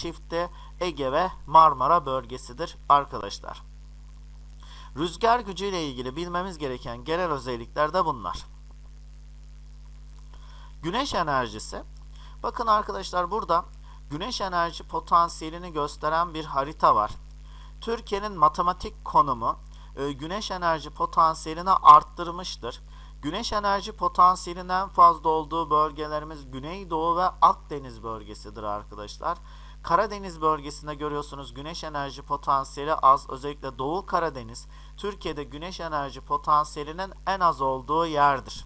çifti Ege ve Marmara bölgesidir arkadaşlar. Rüzgar gücü ile ilgili bilmemiz gereken genel özellikler de bunlar. Güneş enerjisi. Bakın arkadaşlar burada güneş enerji potansiyelini gösteren bir harita var. Türkiye'nin matematik konumu e, güneş enerji potansiyelini arttırmıştır. Güneş enerji potansiyelinin en fazla olduğu bölgelerimiz Güneydoğu ve Akdeniz bölgesidir arkadaşlar. Karadeniz bölgesinde görüyorsunuz güneş enerji potansiyeli az. Özellikle Doğu Karadeniz Türkiye'de güneş enerji potansiyelinin en az olduğu yerdir.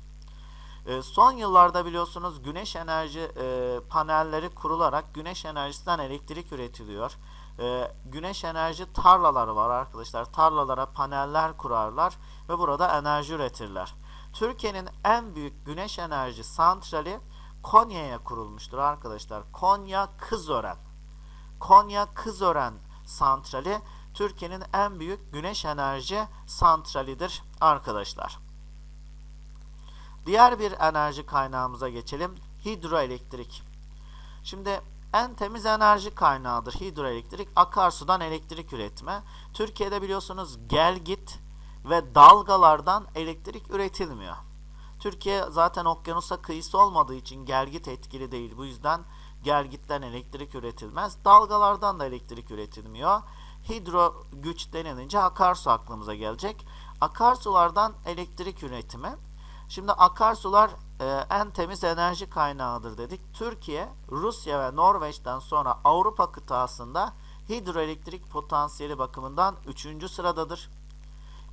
E, son yıllarda biliyorsunuz güneş enerji e, panelleri kurularak güneş enerjisinden elektrik üretiliyor. E, güneş enerji tarlaları var arkadaşlar. Tarlalara paneller kurarlar ve burada enerji üretirler. Türkiye'nin en büyük güneş enerji santrali Konya'ya kurulmuştur arkadaşlar. Konya Kızören. Konya Kızören santrali Türkiye'nin en büyük güneş enerji santralidir arkadaşlar. Diğer bir enerji kaynağımıza geçelim. Hidroelektrik. Şimdi en temiz enerji kaynağıdır hidroelektrik. Akarsudan elektrik üretme. Türkiye'de biliyorsunuz gel git ve dalgalardan elektrik üretilmiyor. Türkiye zaten okyanusa kıyısı olmadığı için gelgit etkili değil. Bu yüzden gelgitten elektrik üretilmez. Dalgalardan da elektrik üretilmiyor. Hidro güç denilince akarsu aklımıza gelecek. Akarsulardan elektrik üretimi. Şimdi akarsular e, en temiz enerji kaynağıdır dedik. Türkiye, Rusya ve Norveç'ten sonra Avrupa kıtasında hidroelektrik potansiyeli bakımından 3. sıradadır.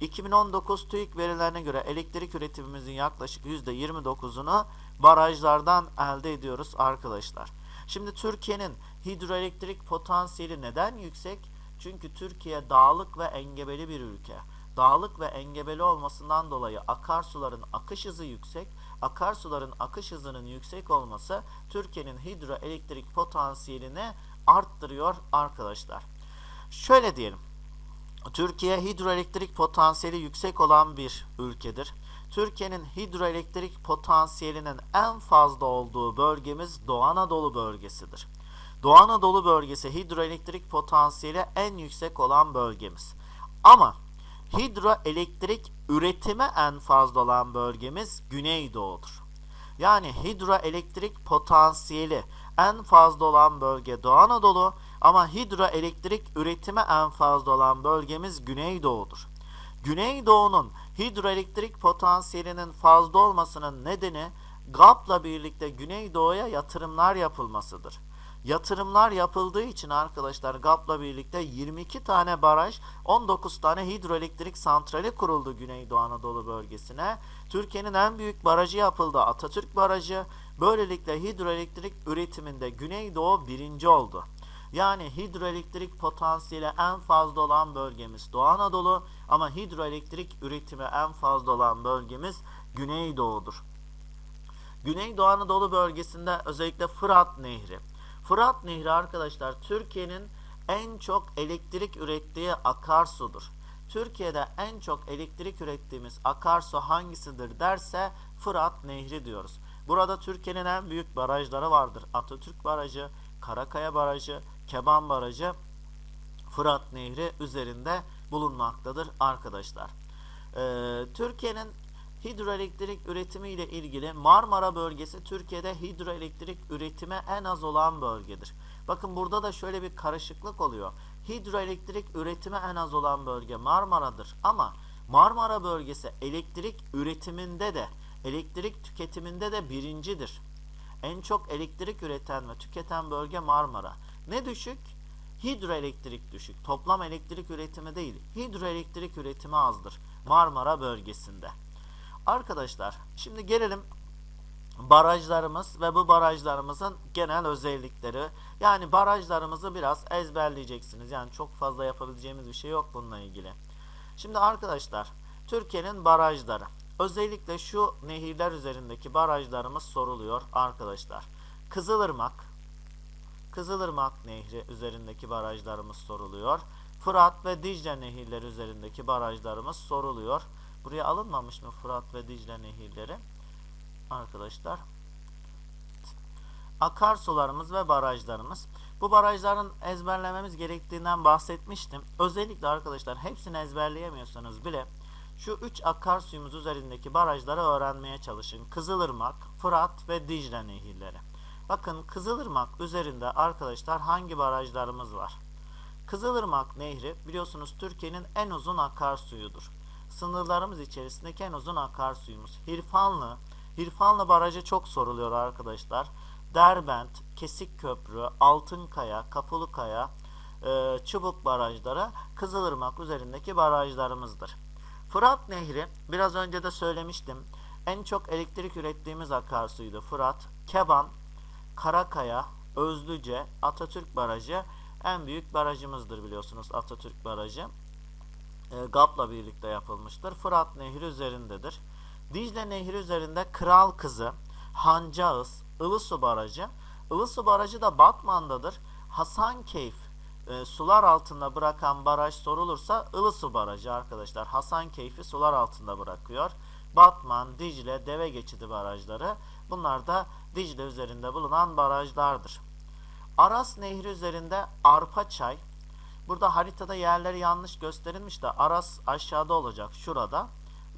2019 TÜİK verilerine göre elektrik üretimimizin yaklaşık %29'unu barajlardan elde ediyoruz arkadaşlar. Şimdi Türkiye'nin hidroelektrik potansiyeli neden yüksek? Çünkü Türkiye dağlık ve engebeli bir ülke. Dağlık ve engebeli olmasından dolayı akarsuların akış hızı yüksek. Akarsuların akış hızının yüksek olması Türkiye'nin hidroelektrik potansiyelini arttırıyor arkadaşlar. Şöyle diyelim. Türkiye hidroelektrik potansiyeli yüksek olan bir ülkedir. Türkiye'nin hidroelektrik potansiyelinin en fazla olduğu bölgemiz Doğu Anadolu bölgesidir. Doğu Anadolu bölgesi hidroelektrik potansiyeli en yüksek olan bölgemiz. Ama hidroelektrik üretimi en fazla olan bölgemiz Güneydoğu'dur. Yani hidroelektrik potansiyeli en fazla olan bölge Doğu Anadolu ama hidroelektrik üretimi en fazla olan bölgemiz Güneydoğu'dur. Güneydoğu'nun hidroelektrik potansiyelinin fazla olmasının nedeni GAP'la birlikte Güneydoğu'ya yatırımlar yapılmasıdır. Yatırımlar yapıldığı için arkadaşlar GAP'la birlikte 22 tane baraj, 19 tane hidroelektrik santrali kuruldu Güneydoğu Anadolu bölgesine. Türkiye'nin en büyük barajı yapıldı Atatürk Barajı. Böylelikle hidroelektrik üretiminde Güneydoğu birinci oldu. Yani hidroelektrik potansiyeli en fazla olan bölgemiz Doğu Anadolu ama hidroelektrik üretimi en fazla olan bölgemiz Güneydoğu'dur. Güneydoğu Anadolu bölgesinde özellikle Fırat Nehri. Fırat Nehri arkadaşlar Türkiye'nin en çok elektrik ürettiği akarsudur. Türkiye'de en çok elektrik ürettiğimiz akarsu hangisidir derse Fırat Nehri diyoruz. Burada Türkiye'nin en büyük barajları vardır. Atatürk Barajı, Karakaya Barajı, Keban Barajı Fırat Nehri üzerinde bulunmaktadır arkadaşlar. Ee, Türkiye'nin hidroelektrik üretimi ile ilgili Marmara bölgesi Türkiye'de hidroelektrik üretimi en az olan bölgedir. Bakın burada da şöyle bir karışıklık oluyor. Hidroelektrik üretimi en az olan bölge Marmara'dır ama Marmara bölgesi elektrik üretiminde de elektrik tüketiminde de birincidir. En çok elektrik üreten ve tüketen bölge Marmara. Ne düşük? Hidroelektrik düşük. Toplam elektrik üretimi değil, hidroelektrik üretimi azdır Marmara bölgesinde. Arkadaşlar, şimdi gelelim barajlarımız ve bu barajlarımızın genel özellikleri. Yani barajlarımızı biraz ezberleyeceksiniz. Yani çok fazla yapabileceğimiz bir şey yok bununla ilgili. Şimdi arkadaşlar, Türkiye'nin barajları. Özellikle şu nehirler üzerindeki barajlarımız soruluyor arkadaşlar. Kızılırmak, Kızılırmak Nehri üzerindeki barajlarımız soruluyor. Fırat ve Dicle nehirleri üzerindeki barajlarımız soruluyor. Buraya alınmamış mı Fırat ve Dicle nehirleri? Arkadaşlar. Akarsularımız ve barajlarımız. Bu barajların ezberlememiz gerektiğinden bahsetmiştim. Özellikle arkadaşlar hepsini ezberleyemiyorsanız bile şu üç akarsuyumuz üzerindeki barajları öğrenmeye çalışın. Kızılırmak, Fırat ve Dicle nehirleri. Bakın Kızılırmak üzerinde arkadaşlar hangi barajlarımız var? Kızılırmak Nehri biliyorsunuz Türkiye'nin en uzun akarsuyudur. Sınırlarımız içerisindeki en uzun akarsuyumuz. Hirfanlı, Hirfanlı Barajı çok soruluyor arkadaşlar. Derbent, Kesik Köprü, Altınkaya, Kapılıkaya, e, Çubuk barajları Kızılırmak üzerindeki barajlarımızdır. Fırat Nehri biraz önce de söylemiştim. En çok elektrik ürettiğimiz akarsuydu. Fırat, Keban, Karakaya, Özlüce, Atatürk Barajı en büyük barajımızdır biliyorsunuz Atatürk Barajı. E, GAP'la birlikte yapılmıştır. Fırat Nehri üzerindedir. Dicle Nehri üzerinde Kral Kızı, Hancağız, Ilısu Barajı. Ilısu Barajı da Batman'dadır. Hasankeyf e, sular altında bırakan baraj sorulursa Ilısu Barajı arkadaşlar. Hasankeyf'i sular altında bırakıyor. Batman, Dicle, Deve Geçidi barajları bunlar da Dicle üzerinde bulunan barajlardır. Aras Nehri üzerinde Arpaçay. Burada haritada yerleri yanlış gösterilmiş de Aras aşağıda olacak şurada.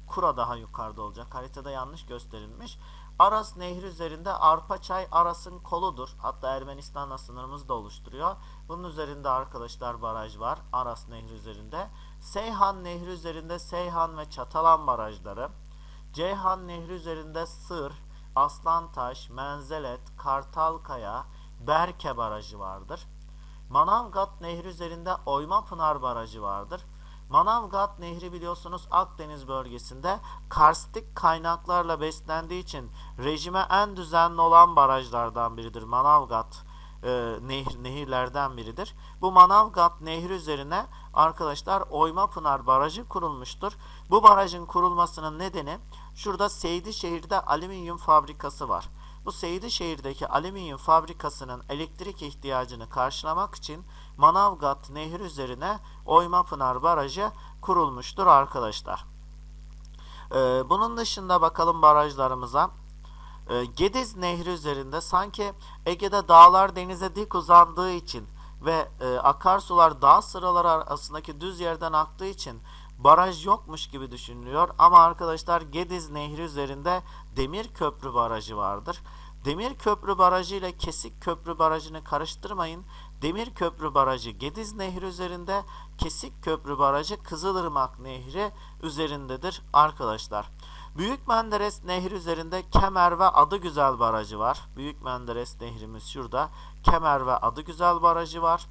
Kura daha yukarıda olacak. Haritada yanlış gösterilmiş. Aras Nehri üzerinde Arpaçay Aras'ın koludur. Hatta Ermenistan'la sınırımızı da oluşturuyor. Bunun üzerinde arkadaşlar baraj var. Aras Nehri üzerinde. Seyhan Nehri üzerinde Seyhan ve Çatalan barajları. Ceyhan Nehri üzerinde Sır, Aslantaş, Menzelet, Kartalkaya, Berke barajı vardır. Manavgat Nehri üzerinde Oymapınar barajı vardır. Manavgat Nehri biliyorsunuz Akdeniz bölgesinde karstik kaynaklarla beslendiği için rejime en düzenli olan barajlardan biridir. Manavgat e, nehir, nehirlerden biridir. Bu Manavgat Nehri üzerine arkadaşlar Oymapınar Barajı kurulmuştur. Bu barajın kurulmasının nedeni şurada Seydişehir'de alüminyum fabrikası var. Bu Seydişehir'deki alüminyum fabrikasının elektrik ihtiyacını karşılamak için Manavgat Nehri üzerine Oymapınar Barajı kurulmuştur arkadaşlar. Ee, bunun dışında bakalım barajlarımıza. Ee, Gediz Nehri üzerinde sanki Ege'de dağlar denize dik uzandığı için ve e, akarsular dağ sıraları arasındaki düz yerden aktığı için baraj yokmuş gibi düşünülüyor. Ama arkadaşlar Gediz Nehri üzerinde Demir Köprü Barajı vardır. Demir Köprü Barajı ile Kesik Köprü Barajı'nı karıştırmayın. Demir Köprü Barajı Gediz Nehri üzerinde, Kesik Köprü Barajı Kızılırmak Nehri üzerindedir arkadaşlar. Büyük Menderes Nehri üzerinde Kemer ve Adıgüzel Barajı var. Büyük Menderes Nehrimiz şurada. Kemer ve Adıgüzel Barajı var.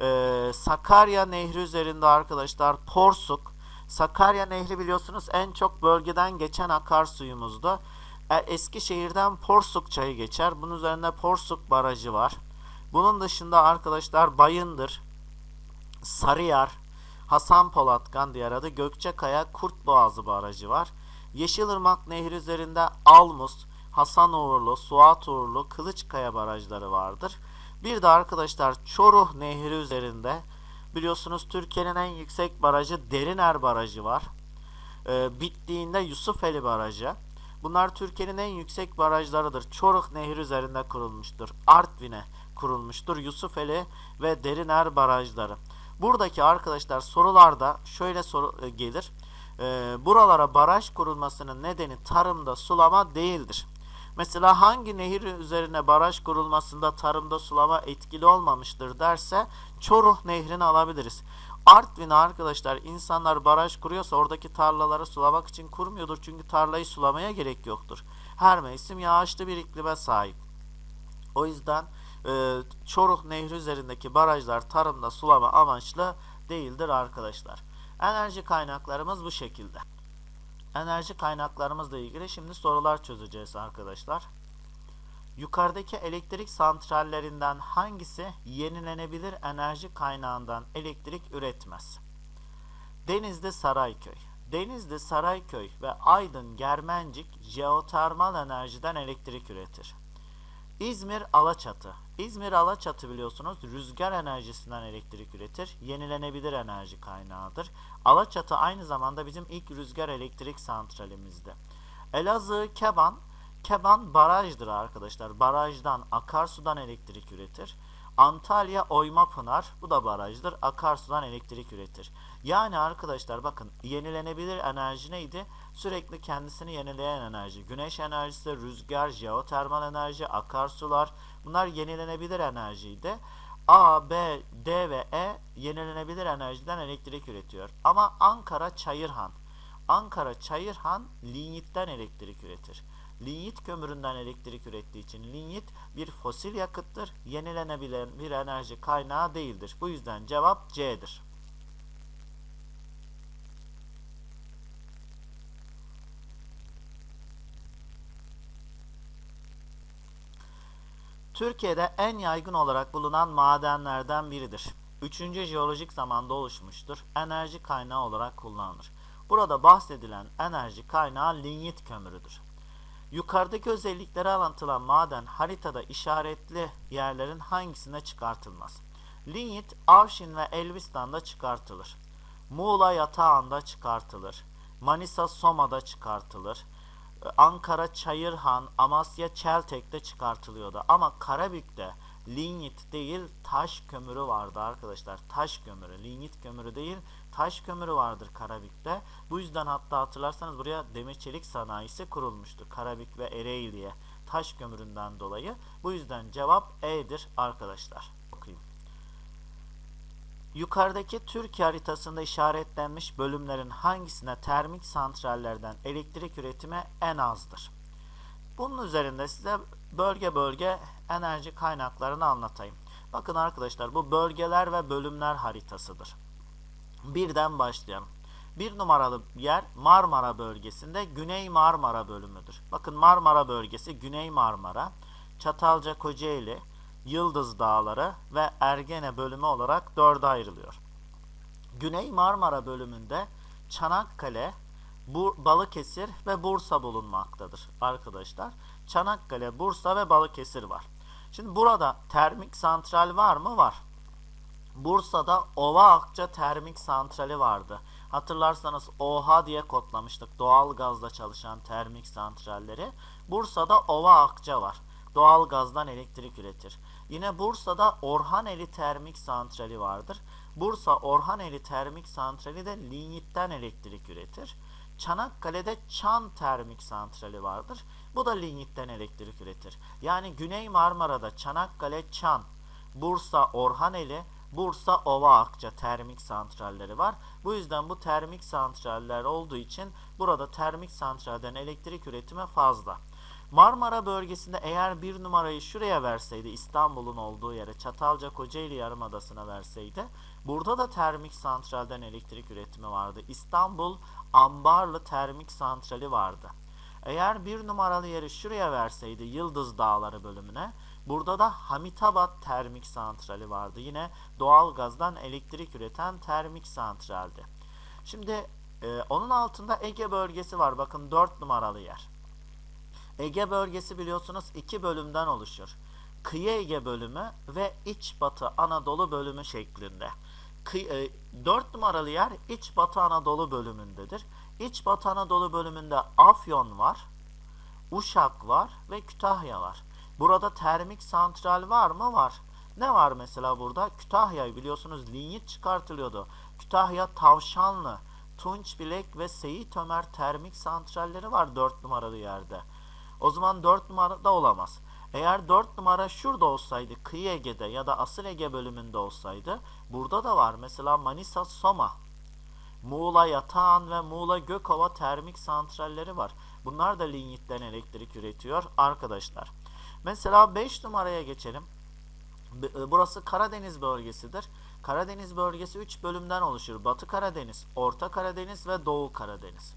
Ee, Sakarya Nehri üzerinde arkadaşlar Porsuk. Sakarya Nehri biliyorsunuz en çok bölgeden geçen akarsuyumuzdu. E, Eskişehir'den Porsuk çayı geçer. Bunun üzerinde Porsuk Barajı var. Bunun dışında arkadaşlar Bayındır, Sarıyer, Hasan Polatkan diğer adı Gökçekaya Kurtboğazı Barajı var. Yeşilırmak Nehri üzerinde Almus, Hasan Uğurlu, Suat Uğurlu, Kılıçkaya barajları vardır. Bir de arkadaşlar Çoruh Nehri üzerinde biliyorsunuz Türkiye'nin en yüksek barajı Deriner Barajı var. Ee, bittiğinde Yusufeli Barajı. Bunlar Türkiye'nin en yüksek barajlarıdır. Çoruh Nehri üzerinde kurulmuştur. Artvin'e kurulmuştur. Yusufeli ve Deriner barajları. Buradaki arkadaşlar sorularda şöyle soru e, gelir. E, buralara baraj kurulmasının nedeni tarımda sulama değildir. Mesela hangi nehir üzerine baraj kurulmasında tarımda sulama etkili olmamıştır derse Çoruh Nehri'ni alabiliriz. Artvin'e arkadaşlar insanlar baraj kuruyorsa oradaki tarlaları sulamak için kurmuyordur. Çünkü tarlayı sulamaya gerek yoktur. Her mevsim yağışlı bir iklime sahip. O yüzden e, Çoruh Nehri üzerindeki barajlar tarımda sulama amaçlı değildir arkadaşlar. Enerji kaynaklarımız bu şekilde. Enerji kaynaklarımızla ilgili şimdi sorular çözeceğiz arkadaşlar. Yukarıdaki elektrik santrallerinden hangisi yenilenebilir enerji kaynağından elektrik üretmez? Denizli Sarayköy. Denizli Sarayköy ve Aydın Germencik jeotermal enerjiden elektrik üretir. İzmir Alaçatı. İzmir Alaçatı biliyorsunuz rüzgar enerjisinden elektrik üretir. Yenilenebilir enerji kaynağıdır. Alaçatı aynı zamanda bizim ilk rüzgar elektrik santralimizdi. Elazığ Keban. Keban barajdır arkadaşlar. Barajdan, akarsudan elektrik üretir. Antalya Oymapınar bu da barajdır. Akarsudan elektrik üretir. Yani arkadaşlar bakın yenilenebilir enerji neydi? Sürekli kendisini yenileyen enerji. Güneş enerjisi, rüzgar, jeotermal enerji, akarsular bunlar yenilenebilir enerjiydi. A, B, D ve E yenilenebilir enerjiden elektrik üretiyor. Ama Ankara Çayırhan Ankara Çayırhan linyitten elektrik üretir. Linyit kömüründen elektrik ürettiği için linyit bir fosil yakıttır. Yenilenebilen bir enerji kaynağı değildir. Bu yüzden cevap C'dir. Türkiye'de en yaygın olarak bulunan madenlerden biridir. Üçüncü jeolojik zamanda oluşmuştur. Enerji kaynağı olarak kullanılır. Burada bahsedilen enerji kaynağı linyit kömürüdür. Yukarıdaki özellikleri anlatılan maden haritada işaretli yerlerin hangisinde çıkartılmaz? Linyit Avşin ve Elbistan'da çıkartılır. Muğla Yatağan'da çıkartılır. Manisa Soma'da çıkartılır. Ankara Çayırhan, Amasya Çeltek'te çıkartılıyordu. Ama Karabük'te linyit değil taş kömürü vardı arkadaşlar. Taş kömürü, linyit kömürü değil taş kömürü vardır Karabük'te. Bu yüzden hatta hatırlarsanız buraya demir çelik sanayisi kurulmuştu. Karabük ve Ereğli'ye taş kömüründen dolayı. Bu yüzden cevap E'dir arkadaşlar. Okuyayım. Yukarıdaki Türkiye haritasında işaretlenmiş bölümlerin hangisine termik santrallerden elektrik üretimi en azdır? Bunun üzerinde size bölge bölge enerji kaynaklarını anlatayım. Bakın arkadaşlar bu bölgeler ve bölümler haritasıdır. Birden başlayalım. Bir numaralı yer Marmara bölgesinde Güney Marmara bölümüdür. Bakın Marmara bölgesi Güney Marmara, Çatalca Kocaeli, Yıldız Dağları ve Ergene bölümü olarak dörde ayrılıyor. Güney Marmara bölümünde Çanakkale, Bur Balıkesir ve Bursa bulunmaktadır arkadaşlar. Çanakkale, Bursa ve Balıkesir var. Şimdi burada termik santral var mı? Var. Bursa'da Ova Akça Termik Santrali vardı. Hatırlarsanız OHA diye kodlamıştık doğal gazla çalışan termik santralleri. Bursa'da Ova Akça var. Doğal gazdan elektrik üretir. Yine Bursa'da Orhaneli Termik Santrali vardır. Bursa Orhaneli Termik Santrali de linyitten elektrik üretir. Çanakkale'de Çan Termik Santrali vardır. Bu da linyitten elektrik üretir. Yani Güney Marmara'da Çanakkale, Çan, Bursa, Orhaneli, Bursa, Ova Akça termik santralleri var. Bu yüzden bu termik santraller olduğu için burada termik santralden elektrik üretimi fazla. Marmara bölgesinde eğer bir numarayı şuraya verseydi İstanbul'un olduğu yere Çatalca Kocaeli Yarımadası'na verseydi burada da termik santralden elektrik üretimi vardı. İstanbul Ambarlı Termik Santrali vardı. Eğer bir numaralı yeri şuraya verseydi Yıldız Dağları bölümüne burada da Hamitabat Termik Santrali vardı. Yine doğal gazdan elektrik üreten termik santraldi. Şimdi e, onun altında Ege bölgesi var. Bakın 4 numaralı yer. Ege bölgesi biliyorsunuz iki bölümden oluşur. Kıyı Ege bölümü ve İç Batı Anadolu bölümü şeklinde. Kıy, e, 4 numaralı yer İç Batı Anadolu bölümündedir. İç Batı Anadolu bölümünde Afyon var, Uşak var ve Kütahya var. Burada termik santral var mı? Var. Ne var mesela burada? Kütahya biliyorsunuz linyit çıkartılıyordu. Kütahya Tavşanlı, Tunçbilek ve Seyit Ömer termik santralleri var 4 numaralı yerde. O zaman 4 numarada olamaz. Eğer 4 numara şurada olsaydı, Kıyı Ege'de ya da Asıl Ege bölümünde olsaydı, burada da var. Mesela Manisa Soma, Muğla Yatağan ve Muğla Gökova termik santralleri var. Bunlar da linyitten elektrik üretiyor arkadaşlar. Mesela 5 numaraya geçelim. e, Burası Karadeniz bölgesidir. Karadeniz bölgesi 3 bölümden oluşur. Batı Karadeniz, Orta Karadeniz ve Doğu Karadeniz.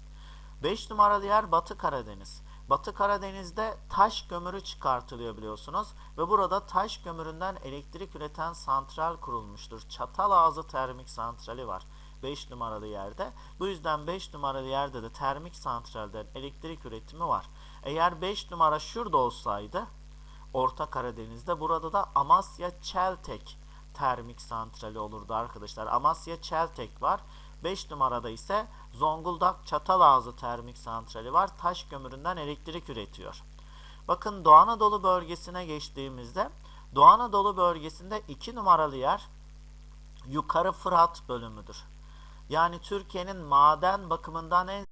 5 numaralı yer Batı Karadeniz. Batı Karadeniz'de taş kömürü çıkartılıyor biliyorsunuz ve burada taş kömüründen elektrik üreten santral kurulmuştur. Çatalazı Termik Santrali var 5 numaralı yerde. Bu yüzden 5 numaralı yerde de termik santralden elektrik üretimi var. Eğer 5 numara şurada olsaydı Orta Karadeniz'de burada da Amasya Çeltek termik santrali olurdu arkadaşlar. Amasya Çeltek var. 5 numarada ise Zonguldak Çatalazı termik santrali var. Taş kömüründen elektrik üretiyor. Bakın Doğu Anadolu bölgesine geçtiğimizde Doğu Anadolu bölgesinde 2 numaralı yer Yukarı Fırat bölümüdür. Yani Türkiye'nin maden bakımından en